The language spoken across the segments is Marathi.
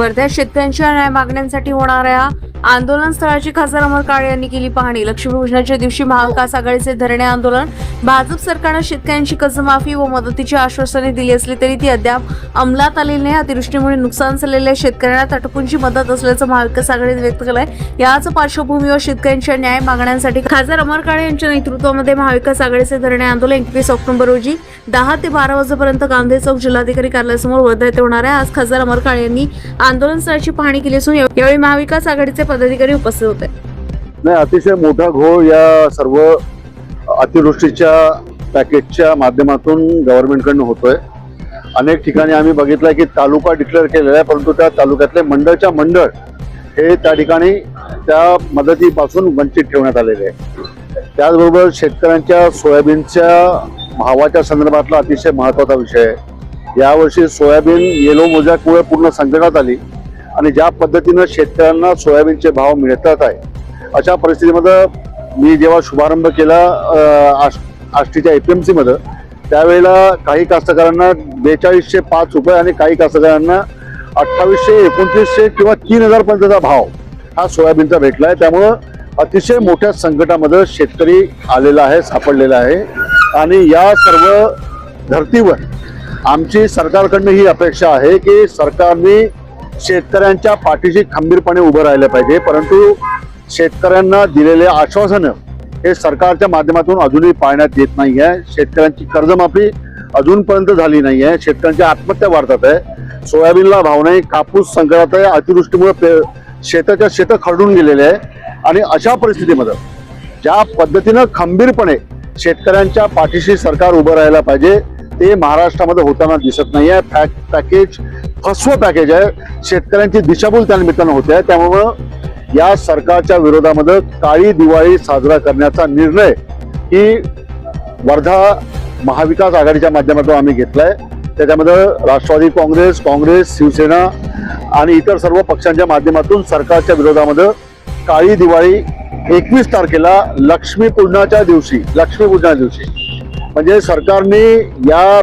वर्ध्यात शेतकऱ्यांच्या न्याय मागण्यांसाठी होणाऱ्या आंदोलन स्थळाची खासदार अमर काळे यांनी केली पाहणी. लक्ष्मीपूजनाच्या दिवशी महाविकास आघाडीचे धरणे आंदोलन. भाजप सरकारनं शेतकऱ्यांची कर्जमाफी व मदतीची आश्वासने दिली असली तरी ती अद्याप अंमलात आलेली नाही. अतिवृष्टीमुळे नुकसान झालेल्या शेतकऱ्यांना तटपुंची मदत असल्याचं महाविकास आघाडीने व्यक्त केलंय. याच पार्श्वभूमीवर शेतकऱ्यांच्या न्याय मागण्यांसाठी खासदार अमर काळे यांच्या नेतृत्वामध्ये महाविकास आघाडीचे धरणे आंदोलन एकवीस ऑक्टोबर रोजी दहा ते बारा वाजेपर्यंत गांधी चौक जिल्हाधिकारी कार्यालयासमोर वर्धा येथे होणार आहे. आज खासदार अमर काळे यांनी आंदोलन स्थळाची पाहणी केली असून यावेळी महाविकास आघाडीचे पदाधिकारी उपस्थित होते. नाही अतिशय मोठा घोळ या सर्व अतिवृष्टीच्या पॅकेजच्या माध्यमातून गव्हर्नमेंटकडनं होतोय. अनेक ठिकाणी आम्ही बघितलं की तालुका डिक्लेअर केलेला आहे परंतु त्या तालुक्यातले मंडळच्या मंडळ हे त्या ठिकाणी त्या मदतीपासून वंचित ठेवण्यात आलेले आहे. त्याचबरोबर शेतकऱ्यांच्या सोयाबीनच्या भावाच्या संदर्भातला अतिशय महत्त्वाचा विषय आहे. यावर्षी सोयाबीन येलो मोजॅकमुळे पूर्ण संकटात आली आणि ज्या पद्धतीनं शेतकऱ्यांना सोयाबीनचे भाव मिळतात आहे अशा परिस्थितीमध्ये मी जेव्हा शुभारंभ केला अं, आश आष्टीच्या एम सीमध्ये त्यावेळेला काही कास्तकारांना बेचाळीसशे पाच रुपये आणि काही कास्तकारांना अठ्ठावीसशे एकोणतीसशे किंवा तीन हजारपर्यंतचा भाव हा सोयाबीनचा भेटला आहे. त्यामुळं अतिशय मोठ्या संकटामध्ये शेतकरी आलेला आहे सापडलेला आहे. आणि या सर्व धर्तीवर आमची सरकारकडनं ही अपेक्षा आहे की सरकारने शेतकऱ्यांच्या पाठीशी खंबीरपणे उभं राहिलं पाहिजे परंतु शेतकऱ्यांना दिलेले आश्वासनं हे सरकारच्या माध्यमातून अजूनही पाळण्यात येत नाही आहे शेतकऱ्यांची कर्जमाफी अजूनपर्यंत झाली नाही आहे शेतकऱ्यांच्या आत्महत्या वाढतात आहे. सोयाबीनला भाव नाही कापूस संकटात आहे. अतिवृष्टीमुळे पे शेताच्या शेतं खरडून गेलेले आहे. आणि अशा परिस्थितीमध्ये ज्या पद्धतीनं खंबीरपणे शेतकऱ्यांच्या पाठीशी सरकार उभं राहायला पाहिजे ते महाराष्ट्रामध्ये होताना दिसत नाही आहे पॅक पॅकेज फसवं पॅकेज आहे. शेतकऱ्यांची दिशाभूल त्या निमित्तानं होते. आहे त्यामुळं या सरकारच्या विरोधामध्ये काळी दिवाळी साजरा करण्याचा निर्णय ही वर्धा महाविकास आघाडीच्या माध्यमातून आम्ही घेतलाय. त्याच्यामध्ये राष्ट्रवादी काँग्रेस काँग्रेस शिवसेना आणि इतर सर्व पक्षांच्या माध्यमातून सरकारच्या विरोधामध्ये काळी दिवाळी एकवीस तारखेला लक्ष्मीपूजनाच्या दिवशी लक्ष्मीपूजनाच्या दिवशी. म्हणजे सरकारने या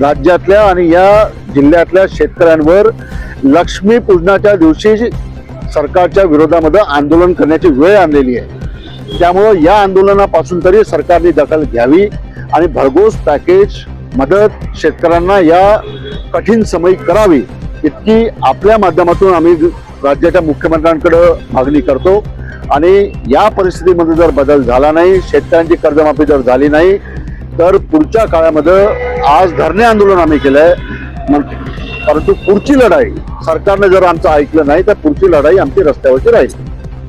राज्यातल्या आणि या जिल्ह्यातल्या शेतकऱ्यांवर लक्ष्मी पूजनाच्या दिवशी सरकारच्या विरोधामध्ये आंदोलन करण्याची वेळ आणलेली आहे. त्यामुळं या आंदोलनापासून तरी सरकारने दखल घ्यावी आणि भरघोस पॅकेज मदत शेतकऱ्यांना या कठीण समयी करावी इतकी आपल्या माध्यमातून आम्ही राज्याच्या मुख्यमंत्र्यांकडं मागणी करतो. आणि या परिस्थितीमध्ये जर बदल झाला नाही शेतकऱ्यांची कर्जमाफी जर झाली नाही तर पुढच्या काळामध्ये आज धरणे आंदोलन आम्ही केलंय. मग- परंतु पुढची लढाई सरकारने जर आमचं ऐकलं नाही तर पुढची लढाई आमची रस्त्यावरची राहील.